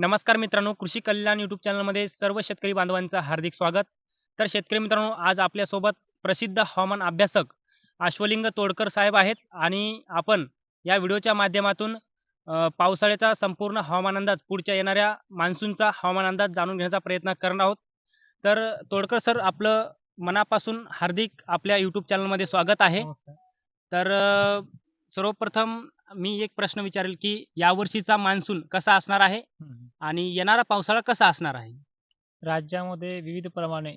नमस्कार मित्रांनो कृषी कल्याण युट्यूब चॅनलमध्ये सर्व शेतकरी बांधवांचं हार्दिक स्वागत. तर शेतकरी मित्रांनो आज आपल्यासोबत प्रसिद्ध हवामान अभ्यासक अश्वलिंग तोडकर साहेब आहेत आणि आपण या व्हिडिओच्या माध्यमातून पावसाळ्याचा संपूर्ण हवामान अंदाज पुढच्या येणाऱ्या मान्सूनचा हवामान अंदाज जाणून घेण्याचा प्रयत्न करणार आहोत. तर तोडकर सर आपलं मनापासून हार्दिक आपल्या युट्यूब चॅनलमध्ये स्वागत आहे. तर सर्वप्रथम मी एक प्रश्न विचारेल की यावर्षीचा मान्सून कसा असणार आहे? आणि येणारा पावसाळा कसा असणार आहे? राज्यामध्ये विविध प्रमाणे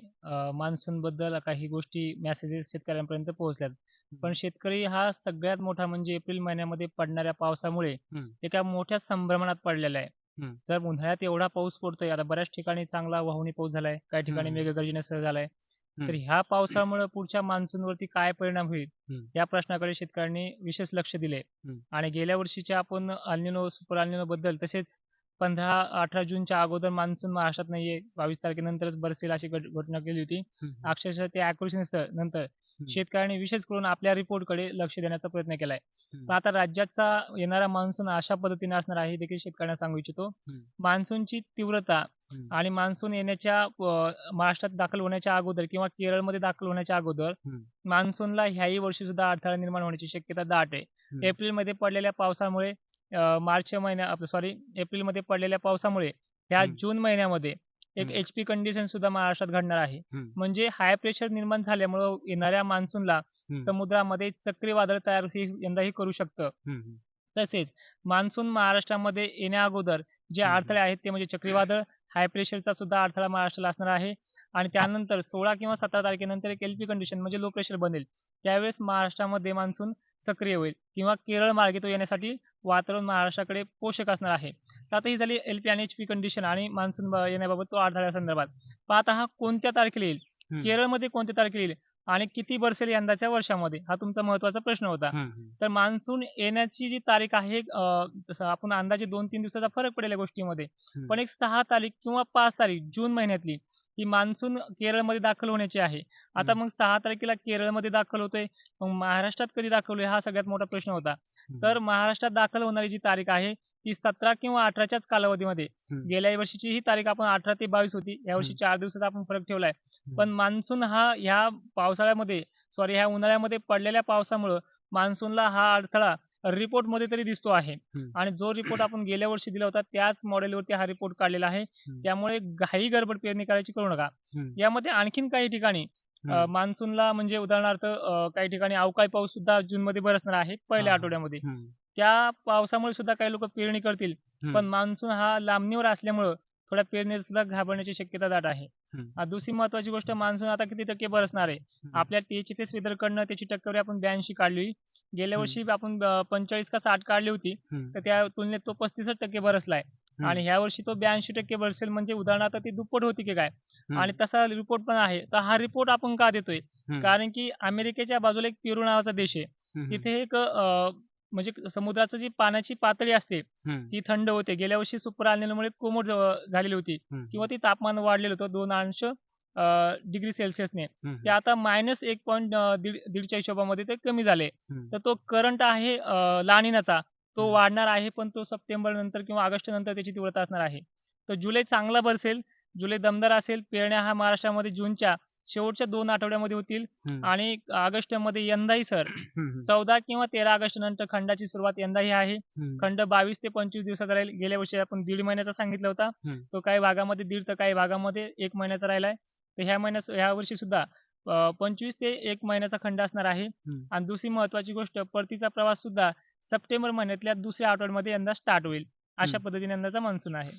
मान्सून बद्दल काही गोष्टी मेसेजेस शेतकऱ्यांपर्यंत पोहोचल्यात. पण शेतकरी हा सगळ्यात मोठा म्हणजे एप्रिल महिन्यामध्ये पडणाऱ्या पावसामुळे हम्म. एका मोठ्या संभ्रमणात पडलेला आहे. हम्म. जर उन्हाळ्यात एवढा पाऊस पडतोय आता बऱ्याच ठिकाणी चांगला वाहुणी पाऊस झालाय काही ठिकाणी हम्म. मेघगर्जनेसह झालाय. तर हम्म. ह्या पावसामुळे पुढच्या मान्सून वरती काय परिणाम होईल हम्म. या प्रश्नाकडे शेतकऱ्यांनी विशेष लक्ष दिले हम्म. आणि गेल्या वर्षीच्या आपण अल्निनो सुपर अल्निनो बद्दल तसेच पंधरा अठरा जूनच्या अगोदर मान्सून महाराष्ट्रात नाहीये बावीस तारखेनंतरच बरसेल अशी घट- घटना केली होती हम्म. अक्षरशः ते accuracy नंतर शेतकऱ्यांनी विशेष करून आपल्या रिपोर्टकडे लक्ष देण्याचा प्रयत्न केलाय हम्म. आता राज्याचा येणारा मान्सून अशा पद्धतीने असणार आहे हे देखील शेतकऱ्यांना सांगू इच्छितो हम्म. मान्सूनची तीव्रता हम्म. आणि मान्सून येण्याच्या अं, महाराष्ट्रात दाखल होण्याच्या अगोदर किंवा केरळमध्ये दाखल होण्याच्या अगोदर हम्म. मान्सूनला ह्याही वर्षी सुद्धा अडथळा निर्माण होण्याची शक्यता दाट आहे हम्म. एप्रिलमध्ये पडलेल्या पावसामुळे अं, मार्च महिन्या आपलं सॉरी एप्रिलमध्ये पडलेल्या पावसामुळे ह्या हम्म. जून महिन्यामध्ये एक हम्म. एच पी कंडिशन सुद्धा महाराष्ट्रात घडणार आहे हम्म. म्हणजे हाय प्रेशर निर्माण झाल्यामुळे येणाऱ्या मान्सूनला हम्म. समुद्रामध्ये चक्रीवादळ तयार ही यंदाही करू शकतं हम्म. तसेच मान्सून महाराष्ट्रामध्ये येण्या अगोदर जे हम्म. अडथळे आहेत ते म्हणजे चक्रीवादळ हाय प्रेशरचा सुद्धा अडथळा महाराष्ट्राला असणार आहे. आणि त्यानंतर सोळा किंवा सतरा तारखेनंतर एक एलपी कंडिशन म्हणजे लो प्रेशर बनेल. त्यावेळेस महाराष्ट्रामध्ये मान्सून सक्रिय होईल. किंवा केरळ मार्गे तो येण्यासाठी वातावरण महाराष्ट्राकडे पोषक असणार आहे. तर आता ही झाली एलपी आणि एचपी कंडिशन आणि मान्सून येण्याबाबत तो अडथळ्या संदर्भात. पण आता हा कोणत्या तारखेला येईल. केरळमध्ये कोणत्या तारखेला येईल? आणि किती बरसेल यंदाच्या वर्षामध्ये हा तुमचा महत्त्वाचा प्रश्न होता. तर मान्सून येण्याची जी तारीख आहे जसं आपण अंदाजे दोन तीन दिवसाचा फरक पडेल या गोष्टीमध्ये. पण एक सहा तारीख किंवा पाच तारीख जून महिन्यातली ही मान्सून केरळमध्ये दाखल होण्याची आहे आता. मग सहा तारखेला केरळमध्ये दाखल होतोय मग महाराष्ट्रात कधी दाखल होईल हा सगळ्यात मोठा प्रश्न होता तर महाराष्ट्रात दाखल होणारी जी तारीख आहे ती सतरा किंवा अठराच्याच कालावधीमध्ये. गेल्या वर्षीची ही तारीख आपण अठरा ते बावीस होती यावर्षी हम्म. चार दिवसाचा आपण फरक ठेवलाय पण मान्सून हा ह्या पावसाळ्यामध्ये सॉरी ह्या उन्हाळ्यामध्ये पडलेल्या पावसामुळं मान्सूनला हा अडथळा रिपोर्टमध्ये तरी दिसतो आहे. आणि जो रिपोर्ट आपण गेल्या वर्षी दिला होता त्याच मॉडेलवरती हा रिपोर्ट काढलेला आहे त्यामुळे घाई गडबड पेरणी करायची करू नका. यामध्ये आणखीन काही ठिकाणी मान्सूनला म्हणजे उदाहरणार्थ काही ठिकाणी अवकाळी पाऊस सुद्धा जून मध्ये बरसणार आहे पहिल्या. आठवड्यामध्ये. त्या पावसामुळे सुद्धा काही लोक पेरणी करतील हम्म. पण मान्सून हा लांबणीवर असल्यामुळं थोड्या पेरणीला सुद्धा घाबरण्याची शक्यता दाट आहे हम्म. आ, दुसरी महत्वाची गोष्ट मान्सून आता किती टक्के बरसणार आहे हम्म. आपल्या टीएचएफएस कडनं त्याची टक्केवारी आपण ब्याऐंशी काढली गेल्या हम्म. वर्षी आपण पंचेचाळीस का साठ काढली होती हम्म. तर त्या तुलनेत तो पस्तीसच टक्के बरसलाय हम्म. आणि ह्या वर्षी तो ब्याऐंशी टक्के बरसेल म्हणजे उदाहरणार्थ ती दुप्पट होती की काय हम्म. आणि तसा रिपोर्ट पण आहे तर हा रिपोर्ट आपण का देतोय हम्म. कारण की अमेरिकेच्या बाजूला एक पेरू नावाचा देश आहे हम्म. तिथे एक अं, म्हणजे समुद्राचं जी पाण्याची पातळी असते. ती थंड होते गेल्या वर्षी सुपर आलेल्यामुळे कोमट झालेली होती. किंवा ती तापमान वाढलेलं होतं दोन अंश डिग्री सेल्सिअसने. ते आता मायनस एक पॉईंट दीडच्या हिशोबामध्ये ते कमी झाले. तर तो करंट आहे लानिनाचा तो. वाढणार आहे पण तो सप्टेंबर नंतर किंवा ऑगस्ट नंतर त्याची तीव्रता असणार आहे तर जुलै चांगला बरसेल जुलै दमदार असेल पेरण्या हा महाराष्ट्रामध्ये जूनच्या शेवटच्या दोन आठवड्यामध्ये होतील. आणि ऑगस्टमध्ये यंदाही सर. चौदा किंवा तेरा ऑगस्ट नंतर खंडाची सुरुवात यंदाही आहे. खंड बावीस ते पंचवीस दिवसाचा राहील गेल्या वर्षी आपण दीड महिन्याचा सांगितला होता. तो काही भागामध्ये दीड तर काही भागामध्ये एक महिन्याचा राहिलाय तर ह्या महिन्यात ह्या वर्षी सुद्धा पंचवीस ते एक महिन्याचा खंड असणार आहे. आणि दुसरी महत्वाची गोष्ट परतीचा प्रवास सुद्धा सप्टेंबर महिन्यातल्या दुसऱ्या आठवड्यामध्ये यंदा स्टार्ट होईल अशा. पद्धतीने यंदाचा मान्सून आहे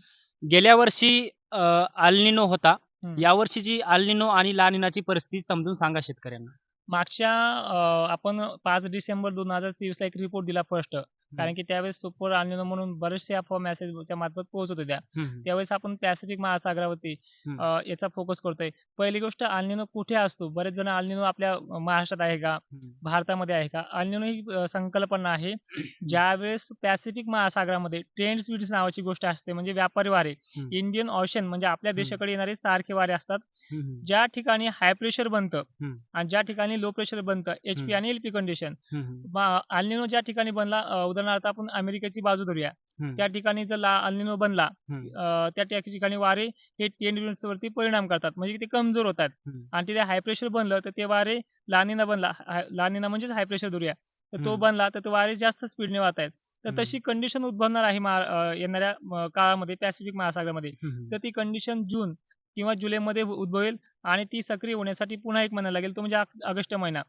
गेल्या वर्षी अल्निनो होता हम्म. या वर्षीची अल्निनो आणि लानिनाची परिस्थिती समजून सांगा शेतकऱ्यांना मागच्या अं, आपण पाच डिसेंबर दोन हजार तेवीस ला एक रिपोर्ट दिला फर्स्ट कारण की त्यावेळेस सुपर अल्निनो म्हणून बरेचसे अफवा मेसेजच्या मार्फत पोहोचत होत्या हम्म. त्यावेळेस आपण पॅसिफिक महासागरावरती. अं, याचा फोकस करतोय पहिली गोष्ट अल्निनो कुठे असतो बरेच जण अल्निनो आपल्या महाराष्ट्रात आहे का. भारतामध्ये आहे का अल्निनो ही अं, संकल्पना आहे ज्यावेळेस पॅसिफिक महासागरामध्ये ट्रेंड्स विड्स नावाची गोष्ट असते म्हणजे व्यापारी वारे. इंडियन ओशन म्हणजे आपल्या देशाकडे येणारे सारखे वारे असतात. ज्या ठिकाणी हाय प्रेशर बनतं. आणि ज्या ठिकाणी लो प्रेशर बनतं एचपी. आणि एलपी कंडिशन हम्म. अल्निनो ज्या ठिकाणी बनला अं, उदाहरणार्थ उदाहरणार्थ आपण अमेरिकेची बाजू धरूया. त्या ठिकाणी जर अल्निनो बनला त्या ठिकाणी वारे हे टेन युनिट्स वरती परिणाम करतात म्हणजे ते कमजोर होतात. आणि तिथे हाय प्रेशर बनलं तर ते वारे लानिना बनला लानिना म्हणजेच हाय प्रेशर धरूया तर तो. बनला तर ते वारे जास्त स्पीडने वाहत आहेत तर. तशी कंडिशन उद्भवणार आहे येणाऱ्या काळामध्ये पॅसिफिक महासागरामध्ये. तर ती कंडिशन जून किंवा जुलैमध्ये उद्भवेल आणि ती सक्रिय होण्यासाठी पुन्हा एक महिना लागेल तो म्हणजे ऑग- ऑगस्ट महिना.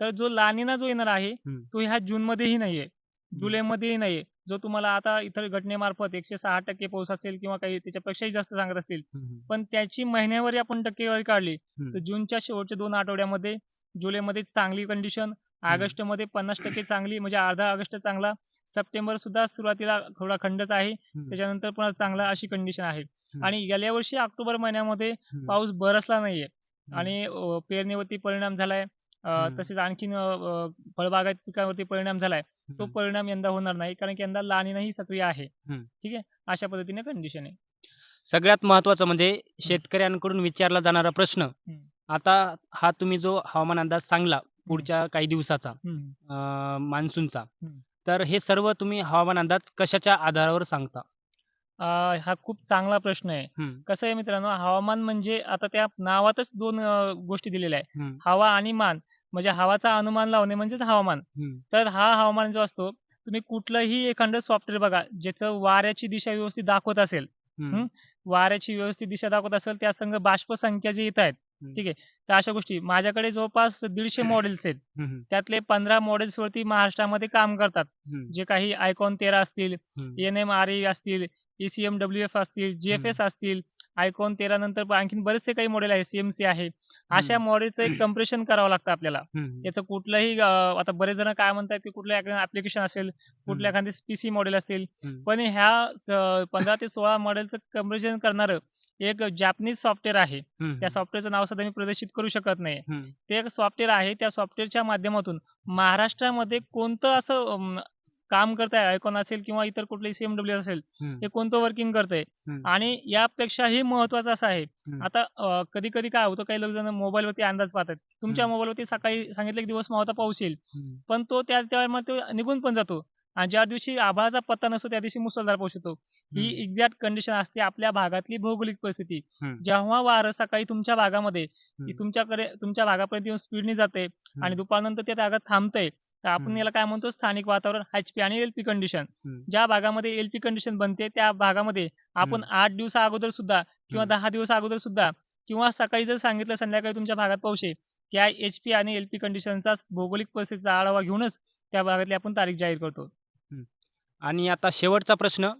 तर जो लानिना जो येणार आहे. तो ह्या जून मध्येही नाहीये जुलैमध्येही नाहीये जो तुम्हाला आता इतर घटनेमार्फत एकशे सहा टक्के पाऊस असेल किंवा काही त्याच्यापेक्षाही जास्त सांगत असतील. पण त्याची महिन्यावर आपण टक्केवारी काढली. तर जूनच्या शेवटच्या दोन आठवड्यामध्ये जुलैमध्ये चांगली कंडिशन ऑगस्टमध्ये पन्नास टक्के चांगली म्हणजे अर्धा ऑगस्ट चांगला सप्टेंबर सुद्धा सुरुवातीला थोडा खंडच आहे. त्याच्यानंतर पुन्हा चांगला अशी कंडिशन आहे. आणि गेल्या वर्षी ऑक्टोबर महिन्यामध्ये. पाऊस बरसला नाहीये. आणि पेरणीवरती परिणाम झालाय अ, हम्म. तसेच आणखीन अ, अ, फळबागायत पिकावरती परिणाम झालाय तो हम्म. परिणाम यंदा होणार नाही कारण की यंदा लानिनाही सक्रिय आहे हम्म. ठीक आहे अशा पद्धतीने कंडिशन आहे सगळ्यात महत्वाचं म्हणजे शेतकऱ्यांकडून विचारला जाणारा प्रश्न आता हा तुम्ही जो हवामान अंदाज सांगला पुढच्या काही दिवसाचा. अं, मान्सूनचा. तर हे सर्व तुम्ही हवामान अंदाज कशाच्या आधारावर सांगता अ, हा खूप चांगला प्रश्न आहे. कसं आहे मित्रांनो हवामान म्हणजे आता त्या नावातच दोन अ, गोष्टी दिलेल्या आहे. हवा आणि मान म्हणजे हवाचा अनुमान लावणे म्हणजेच हवामान. तर हा हवामान जो असतो तुम्ही कुठलंही एखादं सॉफ्टवेअर बघा ज्याचं वाऱ्याची दिशा व्यवस्थित दाखवत असेल. वाऱ्याची व्यवस्थित दिशा दाखवत असेल त्या संघ बाष्प संख्या जे येत आहेत. ठीक आहे तर अशा गोष्टी माझ्याकडे जवळपास दीडशे मॉडेल्स आहेत. त्यातले पंधरा मॉडेल्स वरती महाराष्ट्रामध्ये काम करतात. जे काही आयकॉन तेरा असतील हम्म. एन एम आर ई असतील एसीएम डब्ल्यू एफ असतील जीएफएस असतील आयकॉन तेरा नंतर पण आणखीन बरेचसे काही मॉडेल आहे सीएमसी आहे अशा. मॉडेलचं एक कम्प्रेशन करावं लागतं आपल्याला. याचं कुठलंही आता बरेच जण काय म्हणतात की कुठलं ऍप्लिकेशन असेल कुठल्या एखादे पीसी मॉडेल असतील. पण ह्या पंधरा ते सोळा मॉडेलचं कंपॅरिझन करणारं एक जॅपनीज सॉफ्टवेअर आहे. त्या सॉफ्टवेअरचं नाव सध्या मी प्रदर्शित करू शकत नाही. ते एक सॉफ्टवेअर आहे त्या सॉफ्टवेअरच्या माध्यमातून महाराष्ट्रामध्ये कोणतं असं काम करत आहे आयकॉन असेल किंवा इतर कुठले सीएमडब्ल्यू असेल. हे कोणतं वर्किंग करतंय. आणि यापेक्षाही महत्वाचं असं आहे. आता कधी कधी काय होतं काही लोक जण मोबाईलवरती अंदाज पाहतात तुमच्या. मोबाईलवरती सकाळी सांगितलं एक दिवस मावता पाऊस येईल. पण तो त्या त्यामध्ये तो निघून पण जातो आणि ज्या दिवशी आभाळाचा पत्ता नसतो त्या दिवशी मुसळधार पाऊस येतो ही. एक्झॅक्ट कंडिशन असते आपल्या भागातली भौगोलिक परिस्थिती. जेव्हा वारं सकाळी तुमच्या भागामध्ये. तुमच्याकडे तुमच्या भागापर्यंत येऊन स्पीडने जाते आणि दुपारनंतर त्या भागात थांबतंय तर आपण. याला काय म्हणतो? स्थानिक वातावरण एचपी आणि एलपी कंडिशन. ज्या भागामध्ये एलपी कंडिशन बनते त्या भागामध्ये आपण आठ दिवसा अगोदर सुद्धा किंवा. दहा दिवस अगोदर सुद्धा किंवा सकाळी जर सांगितलं संध्याकाळी तुमच्या भागात पाऊस आहे त्या एचपी आणि एलपी कंडिशनचा भौगोलिक परिस्थितीचा आढावा घेऊनच त्या भागातली आपण तारीख जाहीर करतो. आणि आता शेवटचा प्रश्न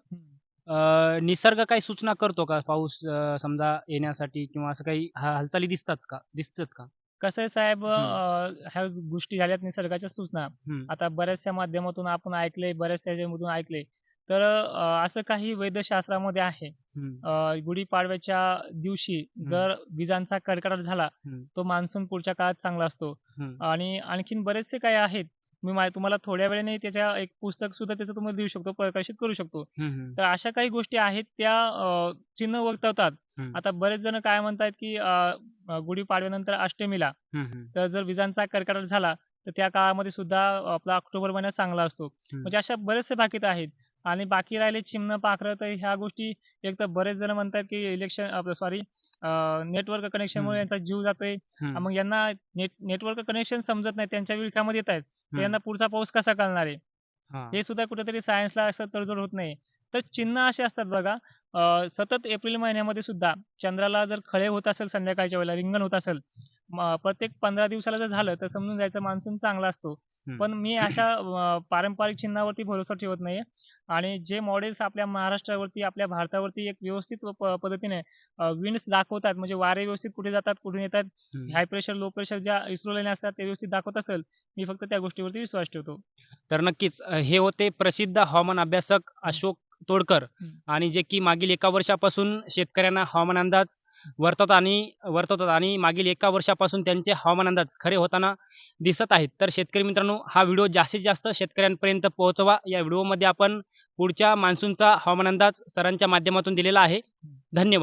निसर्ग काही सूचना करतो का? पाऊस समजा येण्यासाठी किंवा असं काही हालचाली दिसतात का? दिसतात का? कसं आहे साहेब हम्म. अं, ह्या गोष्टी झाल्यात निसर्गाच्या सूचना हम्म. आता बऱ्याचशा माध्यमातून आपण ऐकलंय बऱ्याचशा ह्याच्यामधून ऐकलंय तर अं, असं काही वेदशास्त्रामध्ये आहे हम्म. अं, गुढीपाडव्याच्या दिवशी जर विजांचा कडकडाट झाला हम्म. तो मान्सून पुढच्या काळात चांगला असतो हम्म. आणि आणखीन बरेचसे काही आहेत मी मा- तुम्हाला थोड्या वेळाने त्याच्या एक पुस्तक सुद्धा त्याचं तुम्हाला देऊ शकतो प्रकाशित करू शकतो हम्म. तर अशा काही गोष्टी आहेत त्या अं, चिन्ह वर्तवतात हम्म. आता बरेच जण काय म्हणतात की गुढीपाडव्यानंतर अष्टमीला हम्म. तर जर विजांचा कडकडाट झाला तर त्या काळामध्ये सुद्धा आपला ऑक्टोबर महिना चांगला असतो हम्म. म्हणजे अशा बरेचसे बाकीत आहेत आणि बाकी राहिले चिमणं पाखरं तर ह्या गोष्टी एक तर बरेच जण म्हणतात की इलेक्शन आपलं सॉरी नेटवर्क कनेक्शनमुळे हम्म. यांचा जीव जातोय हम्म. मग यांना नेट नेटवर्क कनेक्शन समजत नाही त्यांच्या विळख्यामध्ये येत आहेत तर हम्म. यांना पुढचा पाऊस कसा कळणार आहे हा. हे सुद्धा कुठेतरी सायन्सला असं तडजोड होत नाही तर चिन्ह असे असतात बघा सतत एप्रिल महिन्यामध्ये सुद्धा चंद्राला जर खळे होत असेल संध्याकाळच्या वेळेला रिंगण होत असेल प्रत्येक पंधरा दिवसाला जर झालं तर समजून जायचं मान्सून चांगला असतो. पण मी अशा पारंपरिक चिन्हावरती भरोसा ठेवत नाही आणि जे मॉडेल्स आपल्या महाराष्ट्रावरती आपल्या भारतावरती एक व्यवस्थित पद्धतीने विंड्स दाखवतात म्हणजे वारे व्यवस्थित कुठे जातात कुठून येतात. हाय प्रेशर लो प्रेशर ज्या इस्रो लाईन असतात ते व्यवस्थित दाखवत असेल मी फक्त त्या गोष्टीवरती विश्वास ठेवतो तर नक्कीच हे होते प्रसिद्ध हवामान अभ्यासक अशोक तोडकर. आणि जे की मागील एका वर्षापासून शेतकऱ्यांना हवामान अंदाज वर्तवतात आणि वर्तवतात आणि मागील एका वर्षापासून त्यांचे हवामान अंदाज खरे होताना दिसत आहेत. तर शेतकरी मित्रांनो हा व्हिडिओ जास्तीत जास्त शेतकऱ्यांपर्यंत पोहोचवा. या व्हिडिओमध्ये आपण पुढच्या मान्सूनचा हवामान अंदाज सरांच्या माध्यमातून दिलेला आहे. धन्यवाद.